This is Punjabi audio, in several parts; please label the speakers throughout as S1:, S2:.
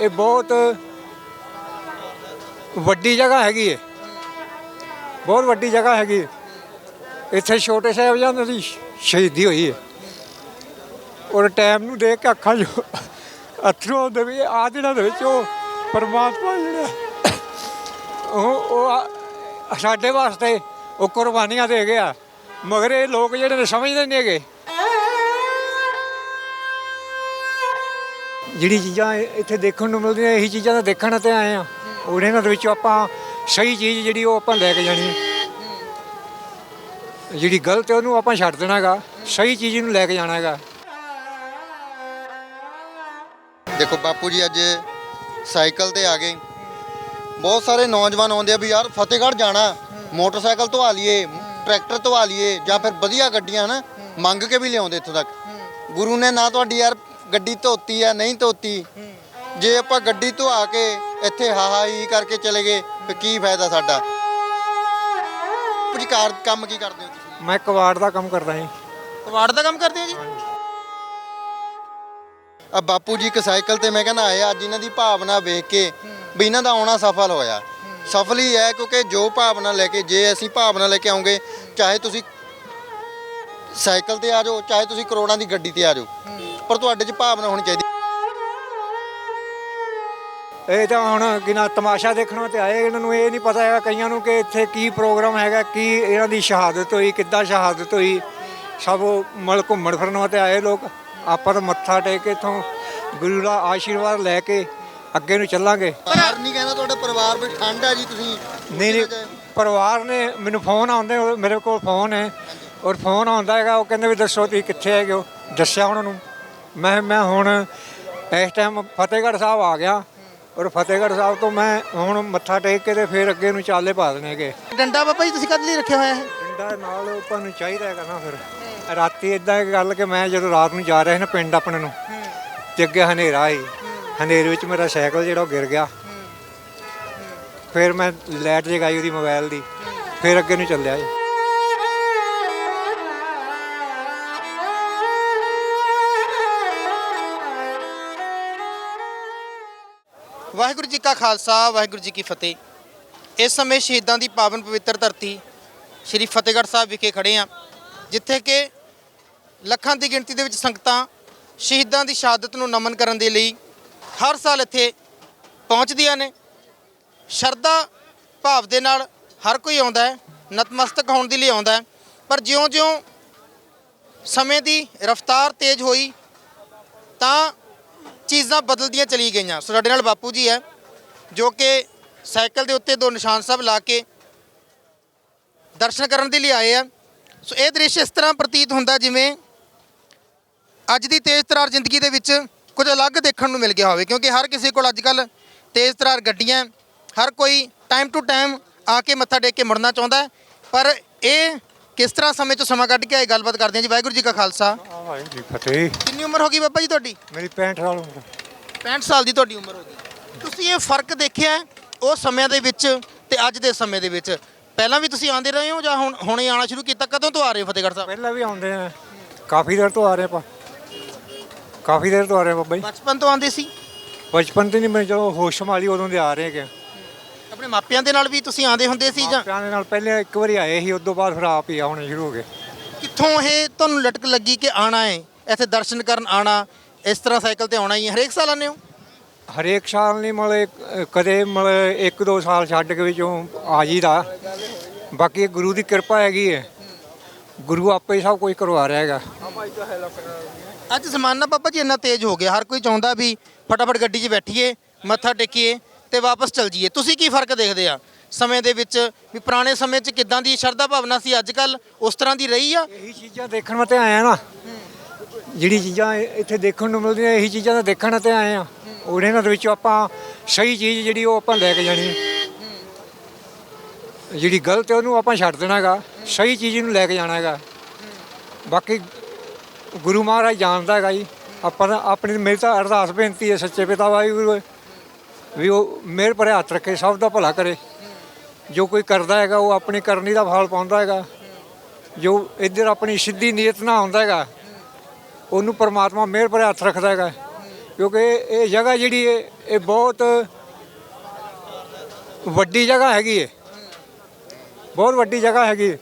S1: ਇਹ ਬਹੁਤ ਵੱਡੀ ਜਗ੍ਹਾ ਹੈਗੀ ਹੈ ਬਹੁਤ ਵੱਡੀ ਜਗ੍ਹਾ ਹੈਗੀ ਹੈ ਇੱਥੇ ਛੋਟੇ ਸਾਹਿਬਜ਼ਾਦਿਆਂ ਦੀ ਸ਼ਹੀਦੀ ਹੋਈ ਹੈ ਔਰ ਟਾਈਮ ਨੂੰ ਦੇਖ ਕੇ ਅੱਖਾਂ 'ਚੋਂ ਅਥਰੂ ਆਉਂਦੇ ਵੀ ਆ ਦਿਨਾਂ ਦੇ ਵਿੱਚ ਉਹ ਪਰਮਾਤਮਾ ਜਿਹੜਾ ਉਹ ਉਹ ਸਾਡੇ ਵਾਸਤੇ ਉਹ ਕੁਰਬਾਨੀਆਂ ਦੇ ਗਿਆ। ਮਗਰ ਇਹ ਲੋਕ ਜਿਹੜੇ ਨੇ ਸਮਝਦੇ ਨਹੀਂ ਹੈਗੇ। ਜਿਹੜੀ ਚੀਜ਼ਾਂ ਇੱਥੇ ਦੇਖਣ ਨੂੰ ਮਿਲਦੀਆਂ, ਇਹੀ ਚੀਜ਼ਾਂ ਤਾਂ ਦੇਖਣ ਤੇ ਆਏ ਆ। ਔਰ ਇਹਨਾਂ ਦੇ ਵਿੱਚੋਂ ਆਪਾਂ ਸਹੀ ਚੀਜ਼ ਜਿਹੜੀ ਉਹ ਆਪਾਂ ਲੈ ਕੇ ਜਾਣੀ ਹੈ ਜਿਹੜੀ ਗਲਤ ਹੈ ਉਹਨੂੰ ਆਪਾਂ ਛੱਡ ਦੇਣਾ ਹੈਗਾ ਸਹੀ ਚੀਜ਼ ਨੂੰ ਲੈ ਕੇ ਜਾਣਾ ਹੈਗਾ
S2: ਦੇਖੋ, ਬਾਪੂ ਜੀ ਅੱਜ ਸਾਈਕਲ ਤੇ ਆ ਗਏ। ਬਹੁਤ ਸਾਰੇ ਨੌਜਵਾਨ ਆਉਂਦੇ ਆ ਵੀ ਯਾਰ ਫਤਿਹਗੜ੍ਹ ਜਾਣਾ, ਮੋਟਰਸਾਈਕਲ ਧਵਾ ਲਈਏ, ਟਰੈਕਟਰ ਧਵਾ ਲਈਏ ਜਾਂ ਫਿਰ ਵਧੀਆ ਗੱਡੀਆਂ ਨਾ ਮੰਗ ਕੇ ਵੀ ਲਿਆਉਂਦੇ ਇੱਥੋਂ ਤੱਕ। ਗੁਰੂ ਨੇ ਨਾ ਤੁਹਾਡੀ ਯਾਰ ਗੱਡੀ ਧੋਤੀ ਆ ਨਹੀਂ ਧੋਤੀ। ਜੇ ਆਪਾਂ ਗੱਡੀ ਧਵਾ ਕੇ ਇੱਥੇ ਹਾਹਾ ਹੀ ਕਰਕੇ ਚਲੇ ਗਏ ਤੇ ਕੀ ਫਾਇਦਾ ਸਾਡਾ? ਕੁਝ ਕਾਰ ਕੰਮ ਕੀ ਕਰਦੇ ਹੋ ਤੁਸੀਂ?
S1: ਮੈਂ ਕਵਾੜ ਦਾ ਕੰਮ ਕਰਦਾ ਹਾਂ
S3: ਕਵਾੜ ਦਾ ਕੰਮ ਕਰਦੇ ਹੋ ਜੀ?
S2: ਆ ਬਾਪੂ ਜੀ ਇੱਕ ਸਾਈਕਲ ਤੇ ਮੈਂ ਕਹਿੰਦਾ ਆਏ ਅੱਜ ਇਹਨਾਂ ਦੀ ਭਾਵਨਾ ਵੇਖ ਕੇ ਵੀ ਇਹਨਾਂ ਦਾ ਆਉਣਾ ਸਫਲ ਹੋਇਆ। ਸਫਲ ਹੀ ਹੈ ਕਿਉਂਕਿ ਜੋ ਭਾਵਨਾ ਲੈ ਕੇ ਜੇ ਅਸੀਂ ਭਾਵਨਾ ਲੈ ਕੇ ਆਉਂਗੇ ਚਾਹੇ ਤੁਸੀਂ ਸਾਈਕਲ ਤੇ ਆ ਜਾਓ ਚਾਹੇ ਤੁਸੀਂ ਕਰੋੜਾਂ ਦੀ ਗੱਡੀ ਤੇ ਆ ਜਾਓ ਪਰ ਤੁਹਾਡੇ 'ਚ ਭਾਵਨਾ ਹੋਣੀ ਚਾਹੀਦੀ।
S1: ਇਹ ਤਾਂ ਹੁਣ ਕਿਨਾ ਤਮਾਸ਼ਾ ਦੇਖਣ ਤੇ ਆਏ ਇਹਨਾਂ ਨੂੰ ਇਹ ਨਹੀਂ ਪਤਾ ਹੈਗਾ ਕਈਆਂ ਨੂੰ ਕਿ ਇੱਥੇ ਕੀ ਪ੍ਰੋਗਰਾਮ ਹੈਗਾ ਕੀ ਇਹਨਾਂ ਦੀ ਸ਼ਹਾਦਤ ਹੋਈ ਕਿੱਦਾਂ ਸ਼ਹਾਦਤ ਹੋਈ। ਸਭ ਮਲ ਘੁੰਮਣ ਫਿਰਨ ਵਾਸਤੇ ਆਏ ਲੋਕ ਆਪਾਂ ਤਾਂ ਮੱਥਾ ਟੇਕ ਕੇ ਇਥੋਂ ਗੁਰੂ ਦਾ ਆਸ਼ੀਰਵਾਦ ਲੈ ਕੇ ਅੱਗੇ ਨੂੰ ਚੱਲਾਂਗੇ।
S2: ਪਰਿਵਾਰ ਨਹੀਂ ਕਹਿੰਦਾ ਤੁਹਾਡਾ ਪਰਿਵਾਰ ਵੀ ਠੰਡ ਹੈ ਜੀ ਤੁਸੀਂ
S1: ਨਹੀਂ ਨਹੀਂ ਪਰਿਵਾਰ ਨੇ ਮੈਨੂੰ ਫੋਨ ਆਉਂਦੇ ਮੇਰੇ ਕੋਲ ਫੋਨ ਹੈ। ਔਰ ਫੋਨ ਆਉਂਦਾ ਹੈਗਾ ਉਹ ਕਹਿੰਦੇ ਵੀ ਦੱਸੋ ਤੁਸੀਂ ਕਿੱਥੇ ਹੈਗੇ ਹੋ? ਦੱਸਿਆ ਉਹਨਾਂ ਨੂੰ। ਮੈਂ ਮੈਂ ਹੁਣ ਇਸ ਟਾਈਮ ਫਤਿਹਗੜ੍ਹ ਸਾਹਿਬ ਆ ਗਿਆ। ਔਰ ਫਤਿਹਗੜ੍ਹ ਸਾਹਿਬ ਤੋਂ ਮੈਂ ਹੁਣ ਮੱਥਾ ਟੇਕ ਕੇ ਤੇ ਫਿਰ ਅੱਗੇ ਨੂੰ ਚਾਲੇ ਪਾ ਦੇਣੇ ਹੈਗੇ।
S3: ਡੰਡਾ ਬਾਬਾ ਜੀ ਤੁਸੀਂ ਕਦ ਲਈ ਰੱਖਿਆ ਹੋਇਆ ਹੈ
S1: ਪਿੰਡਾਂ ਨਾਲ ਆਪਾਂ ਨੂੰ ਚਾਹੀਦਾ ਹੈਗਾ ਨਾ ਫਿਰ। ਰਾਤੀ ਇਦਾਂ ਇੱਕ ਗੱਲ ਕਿ ਮੈਂ ਜਦੋਂ ਰਾਤ ਨੂੰ ਜਾ ਰਿਹਾ ਸੀ ਨਾ ਪਿੰਡ ਆਪਣੇ ਨੂੰ ਤੇ ਅੱਗੇ ਹਨੇਰਾ ਸੀ। ਹਨੇਰੇ ਵਿੱਚ ਮੇਰਾ ਸਾਈਕਲ ਜਿਹੜਾ ਉਹ ਗਿਰ ਗਿਆ। ਫਿਰ ਮੈਂ ਲਾਈਟ ਜਗਾਈ ਉਹਦੀ ਮੋਬਾਈਲ ਦੀ। ਫਿਰ ਅੱਗੇ ਨੂੰ ਚੱਲਿਆ ਜੀ।
S3: ਵਾਹਿਗੁਰੂ ਜੀ ਕਾ ਖਾਲਸਾ, ਵਾਹਿਗੁਰੂ ਜੀ ਕੀ ਫਤਿਹ। ਇਸ ਸਮੇਂ ਸ਼ਹੀਦਾਂ ਦੀ ਪਾਵਨ ਪਵਿੱਤਰ ਧਰਤੀ ਸ੍ਰੀ ਫਤਿਹਗੜ੍ਹ ਸਾਹਿਬ ਵਿਖੇ ਖੜੇ ਆ ਜਿੱਥੇ ਕਿ ਲੱਖਾਂ ਦੀ ਗਿਣਤੀ ਦੇ ਵਿੱਚ ਸੰਗਤਾਂ ਸ਼ਹੀਦਾਂ ਦੀ ਸ਼ਹਾਦਤ ਨੂੰ ਨਮਨ ਕਰਨ ਦੇ ਲਈ ਹਰ ਸਾਲ ਇੱਥੇ ਪਹੁੰਚਦੀਆਂ ਨੇ। ਸ਼ਰਧਾ ਭਾਵ ਦੇ ਨਾਲ ਹਰ ਕੋਈ ਆਉਂਦਾ ਹੈ, ਨਤਮਸਤਕ ਹੋਣ ਦੇ ਲਈ ਆਉਂਦਾ ਹੈ, ਪਰ ਜਿਉਂ-ਜਿਉਂ ਸਮੇਂ ਦੀ ਰਫ਼ਤਾਰ ਤੇਜ਼ ਹੋਈ, ਤਾਂ ਚੀਜ਼ਾਂ ਬਦਲਦੀਆਂ ਚਲੀ ਗਈਆਂ। ਸੋ ਸਾਡੇ ਨਾਲ ਬਾਪੂ ਜੀ ਹੈ, ਜੋ ਕਿ ਸਾਈਕਲ ਦੇ ਉੱਤੇ ਦੋ ਨਿਸ਼ਾਨ ਸਾਹਿਬ ਲਾ ਕੇ ਦਰਸ਼ਨ ਕਰਨ ਦੇ ਲਈ ਆਏ ਆ। ਸੋ ਇਹ ਦ੍ਰਿਸ਼ ਇਸ ਤਰ੍ਹਾਂ ਪ੍ਰਤੀਤ ਹੁੰਦਾ ਜਿਵੇਂ ਅੱਜ ਦੀ ਤੇਜ਼ ਤਰਾਰ ਜ਼ਿੰਦਗੀ ਦੇ ਵਿੱਚ ਕੁਝ ਅਲੱਗ ਦੇਖਣ ਨੂੰ ਮਿਲ ਗਿਆ ਹੋਵੇ, ਕਿਉਂਕਿ ਹਰ ਕਿਸੇ ਕੋਲ ਅੱਜ ਕੱਲ ਤੇਜ਼ ਤਰਾਰ ਗੱਡੀਆਂ, ਹਰ ਕੋਈ ਟਾਈਮ ਟੂ ਟਾਈਮ ਆ ਕੇ ਮੱਥਾ ਟੇਕ ਕੇ ਮੁੜਨਾ ਚਾਹੁੰਦਾ ਪਰ ਇਹ ਕਿਸ ਤਰ੍ਹਾਂ ਸਮੇਂ ਤੋਂ ਸਮਾਂ ਕੱਢ ਕੇ ਆਏ? ਗੱਲਬਾਤ ਕਰਦੇ ਹਾਂ ਜੀ। ਵਾਹਿਗੁਰੂ ਜੀ ਕਾ ਖਾਲਸਾ।
S1: ਵਾਹਿਗੁਰੂ ਜੀ ਫਤਿਹ।
S3: ਕਿੰਨੀ ਉਮਰ ਹੋ ਗਈ ਬਾਬਾ ਜੀ ਤੁਹਾਡੀ?
S1: ਮੇਰੀ 65 ਸਾਲ ਉਮਰ।
S3: 65 ਸਾਲ ਦੀ ਤੁਹਾਡੀ ਉਮਰ ਹੋ ਗਈ। ਤੁਸੀਂ ਇਹ ਫ਼ਰਕ ਦੇਖਿਆ ਉਹ ਸਮਿਆਂ ਦੇ ਵਿੱਚ ਤੇ ਅੱਜ ਦੇ ਸਮੇਂ ਦੇ ਵਿੱਚ? ਪਹਿਲਾਂ ਵੀ ਤੁਸੀਂ ਆਉਂਦੇ ਰਹੇ ਹੋ ਜਾਂ ਹੁਣ ਹੁਣੇ ਆਉਣਾ ਸ਼ੁਰੂ ਕੀਤਾ? ਕਦੋਂ ਤੋਂ ਆ ਰਹੇ ਹੋ ਫਤਿਹਗੜ੍ਹ ਸਾਹਿਬ?
S1: ਪਹਿਲਾਂ ਵੀ ਆਉਂਦੇ ਆ। ਕਾਫੀ ਦੇਰ ਤੋਂ ਆ ਰਹੇ ਆਪਾਂ। ਕਾਫੀ ਦੇਰ ਤੋਂ ਆ ਰਹੇ ਬਾਬਾ ਜੀ।
S3: ਬਚਪਨ ਤੋਂ ਆਉਂਦੇ ਸੀ?
S1: ਬਚਪਨ ਤੇ ਨਹੀਂ ਮੈਂ ਜਦੋਂ ਹੋਸ਼ ਸੰਭਾਲੀ ਉਦੋਂ ਦੇ ਆ ਰਹੇ
S3: ਆਪਣੇ ਮਾਪਿਆਂ ਦੇ ਨਾਲ ਵੀ ਤੁਸੀਂ ਆਉਂਦੇ ਹੁੰਦੇ ਸੀ ਜਾਂ
S1: ਮਾਪਿਆਂ ਦੇ ਨਾਲ ਪਹਿਲੇ ਇੱਕ ਵਾਰੀ ਆਏ ਸੀ ਉਸ ਤੋਂ ਬਾਅਦ ਫਿਰ ਆਪ ਹੀ ਆਉਣੇ ਸ਼ੁਰੂ ਹੋ ਗਏ।
S3: ਕਿੱਥੋਂ ਇਹ ਤੁਹਾਨੂੰ ਲਟਕ ਲੱਗੀ ਕਿ ਆਣਾ ਹੈ ਇੱਥੇ ਦਰਸ਼ਨ ਕਰਨ ਆਣਾ ਇਸ ਤਰ੍ਹਾਂ ਸਾਈਕਲ ਤੇ ਆਉਣਾ ਹੀ ਹੈ ਹਰੇਕ ਸਾਲ ਆਉਂਦੇ ਹੋ?
S1: ਹਰੇਕ ਸਾਲ ਨਹੀਂ ਮਤਲਬ ਕਦੇ ਮਤਲਬ ਇੱਕ ਦੋ ਸਾਲ ਛੱਡ ਕੇ ਵਿੱਚੋਂ ਆ ਜੀਦਾ ਬਾਕੀ ਇਹ ਗੁਰੂ ਦੀ ਕਿਰਪਾ ਹੈਗੀ ਹੈ ਗੁਰੂ ਆਪੇ ਹੀ ਸਭ ਕੁਝ ਕਰਵਾ ਰਿਹਾ ਹੈਗਾ।
S3: ਅੱਜ ਜ਼ਮਾਨਾ ਪਾਪਾ ਜੀ ਇੰਨਾ ਤੇਜ਼ ਹੋ ਗਿਆ ਹਰ ਕੋਈ ਚਾਹੁੰਦਾ ਵੀ ਫਟਾਫਟ ਗੱਡੀ 'ਚ ਬੈਠੀਏ ਮੱਥਾ ਟੇਕੀਏ। ਤੇ ਵਾਪਸ ਚਲ ਜਾਈਏ। ਤੁਸੀਂ ਕੀ ਫ਼ਰਕ ਦੇਖਦੇ ਆ ਸਮੇਂ ਦੇ ਵਿੱਚ? ਵੀ ਪੁਰਾਣੇ ਸਮੇਂ 'ਚ ਕਿੱਦਾਂ ਦੀ ਸ਼ਰਧਾ ਭਾਵਨਾ ਸੀ ਅੱਜ ਕੱਲ ਉਸ ਤਰ੍ਹਾਂ ਦੀ ਰਹੀ ਆ?
S1: ਇਹੀ ਚੀਜ਼ਾਂ ਦੇਖਣ ਵਾਸਤੇ ਆਏ ਆ ਨਾ। ਜਿਹੜੀ ਚੀਜ਼ਾਂ ਇੱਥੇ ਦੇਖਣ ਨੂੰ ਮਿਲਦੀਆਂ, ਇਹੀ ਚੀਜ਼ਾਂ ਤਾਂ ਦੇਖਣ ਵਾਸਤੇ ਆਏ ਆ। ਔਰ ਇਹਨਾਂ ਦੇ ਵਿੱਚੋਂ ਆਪਾਂ ਸਹੀ ਚੀਜ਼ ਜਿਹੜੀ ਉਹ ਆਪਾਂ ਲੈ ਕੇ ਜਾਣੀ ਹੈ ਜਿਹੜੀ ਗਲਤ ਹੈ ਉਹਨੂੰ ਆਪਾਂ ਛੱਡ ਦੇਣਾ ਹੈਗਾ। ਸਹੀ ਚੀਜ਼ ਨੂੰ ਲੈ ਕੇ ਜਾਣਾ ਹੈਗਾ। ਬਾਕੀ ਗੁਰੂ ਮਹਾਰਾਜ ਜਾਣਦਾ ਹੈਗਾ ਜੀ। ਆਪਾਂ ਤਾਂ ਆਪਣੀ ਮੇਰੀ ਤਾਂ ਅਰਦਾਸ, ਬੇਨਤੀ ਹੈ ਸੱਚੇ ਪਿਤਾ ਵਾਹਿਗੁਰੂ ਵੀ ਉਹ ਮਿਹਰ ਭਰੇ ਹੱਥ ਰੱਖੇ, ਸਭ ਦਾ ਭਲਾ ਕਰੇ। ਜੋ ਕੋਈ ਕਰਦਾ ਹੈਗਾ, ਉਹ ਆਪਣੀ ਕਰਨੀ ਦਾ ਫਲ ਪਾਉਂਦਾ ਹੈਗਾ। ਜੋ ਇੱਧਰ ਆਪਣੀ ਸਿੱਧੀ ਨੀਅਤ ਨਾਲ ਆਉਂਦਾ ਹੈਗਾ, ਉਹਨੂੰ ਪਰਮਾਤਮਾ ਮਿਹਰ ਭਰੇ ਹੱਥ ਰੱਖਦਾ ਹੈਗਾ। ਕਿਉਂਕਿ ਇਹ ਜਗ੍ਹਾ ਜਿਹੜੀ ਹੈ ਇਹ ਬਹੁਤ ਵੱਡੀ ਜਗ੍ਹਾ ਹੈਗੀ ਹੈ ਬਹੁਤ ਵੱਡੀ ਜਗ੍ਹਾ ਹੈਗੀ ਹੈ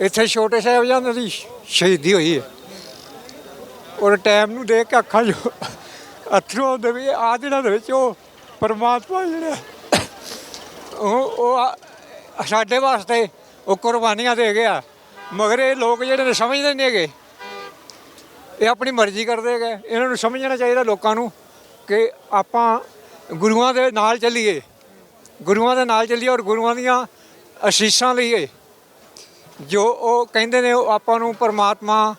S1: ਇੱਥੇ ਛੋਟੇ ਸਾਹਿਬਜ਼ਾਦੇ ਦੀ ਸ਼ਹੀਦੀ ਹੋਈ ਹੈ ਔਰ ਟਾਈਮ ਨੂੰ ਦੇਖ ਕੇ ਅੱਖਾਂ ਜੋ ਅਥਰੂ ਆਉਂਦੇ ਵੀ ਆ ਦਿਨਾਂ ਦੇ ਵਿੱਚ ਉਹ ਪਰਮਾਤਮਾ ਜਿਹੜਾ ਉਹ ਉਹ ਆ- ਸਾਡੇ ਵਾਸਤੇ ਉਹ ਕੁਰਬਾਨੀਆਂ ਦੇ ਗਿਆ। ਮਗਰ ਇਹ ਲੋਕ ਜਿਹੜੇ ਨੇ ਸਮਝਦੇ ਨਹੀਂ ਹੈਗੇ। ਇਹ ਆਪਣੀ ਮਰਜ਼ੀ ਕਰਦੇ ਹੈਗੇ। ਇਹਨਾਂ ਨੂੰ ਸਮਝਣਾ ਚਾਹੀਦਾ ਲੋਕਾਂ ਨੂੰ ਕਿ ਆਪਾਂ ਗੁਰੂਆਂ ਦੇ ਨਾਲ ਚੱਲੀਏ। ਗੁਰੂਆਂ ਦੇ ਨਾਲ ਚੱਲੀਏ ਔਰ ਗੁਰੂਆਂ ਦੀਆਂ ਅਸੀਸਾਂ ਲਈਏ। ਜੋ ਉਹ ਕਹਿੰਦੇ ਨੇ ਉਹ ਆਪਾਂ ਨੂੰ ਪਰਮਾਤਮਾ,